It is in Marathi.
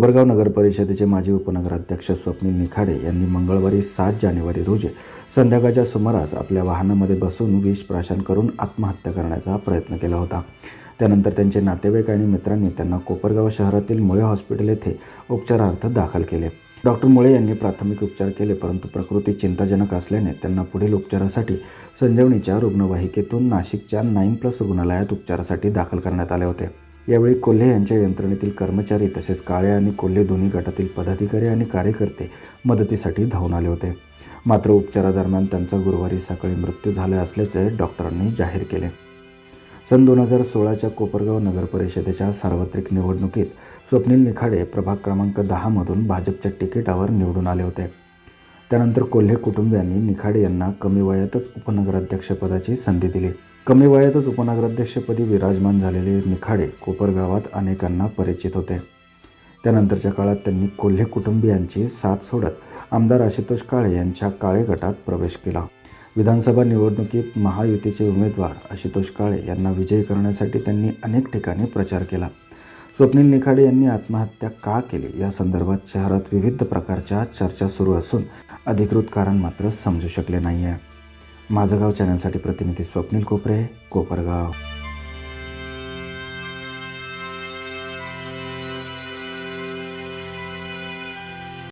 कोपरगाव नगर परिषदेचे माजी उपनगराध्यक्ष स्वप्नील निखाडे यांनी मंगळवारी सात जानेवारी रोजी संध्याकाळच्या सुमारास आपल्या वाहनामध्ये बसून विष प्राशन करून आत्महत्या करण्याचा प्रयत्न केला होता. त्यानंतर त्यांचे नातेवाईक आणि मित्रांनी त्यांना कोपरगाव शहरातील मुळे हॉस्पिटल येथे उपचारार्थ दाखल केले. डॉक्टर मुळे यांनी प्राथमिक उपचार केले परंतु प्रकृती चिंताजनक असल्याने त्यांना पुढील उपचारासाठी संजीवनीच्या रुग्णवाहिकेतून नाशिकच्या नाईन प्लस रुग्णालयात उपचारासाठी दाखल करण्यात आले होते. यावेळी कोल्हे यांच्या यंत्रणेतील कर्मचारी तसेच काळे आणि कोल्हे दोन्ही गटातील पदाधिकारी आणि कार्यकर्ते मदतीसाठी धावून आले होते. मात्र उपचारादरम्यान त्यांचा गुरुवारी सकाळी मृत्यू झाला असल्याचे डॉक्टरांनी जाहीर केले. सन दोन हजार सोळाच्या कोपरगाव नगर परिषदेच्या सार्वत्रिक निवडणुकीत स्वप्नील निखाडे प्रभाग क्रमांक दहामधून भाजपच्या तिकिटावर निवडून आले होते. त्यानंतर कोल्हे कुटुंबियांनी निखाडे यांना कमी वयातच उपनगराध्यक्षपदाची संधी दिली. कमी वयातच उपनगराध्यक्षपदी विराजमान झालेले निखाडे कोपरगावात अनेकांना परिचित होते. त्यानंतरच्या काळात त्यांनी कोल्हे कुटुंबियांची साथ सोडत आमदार आशुतोष काळे यांच्या काळे गटात प्रवेश केला. विधानसभा निवडणुकीत महायुतीचे उमेदवार आशुतोष काळे यांना विजयी करण्यासाठी त्यांनी अनेक ठिकाणी प्रचार केला. स्वप्नील निखाडे यांनी आत्महत्या का केली या संदर्भात शहरात विविध प्रकारच्या चर्चा सुरू असून अधिकृत कारण मात्र समजू शकले नाही आहे माझं गाव चॅनलसाठी प्रतिनिधी स्वप्नील कोपरे कोपरगाव.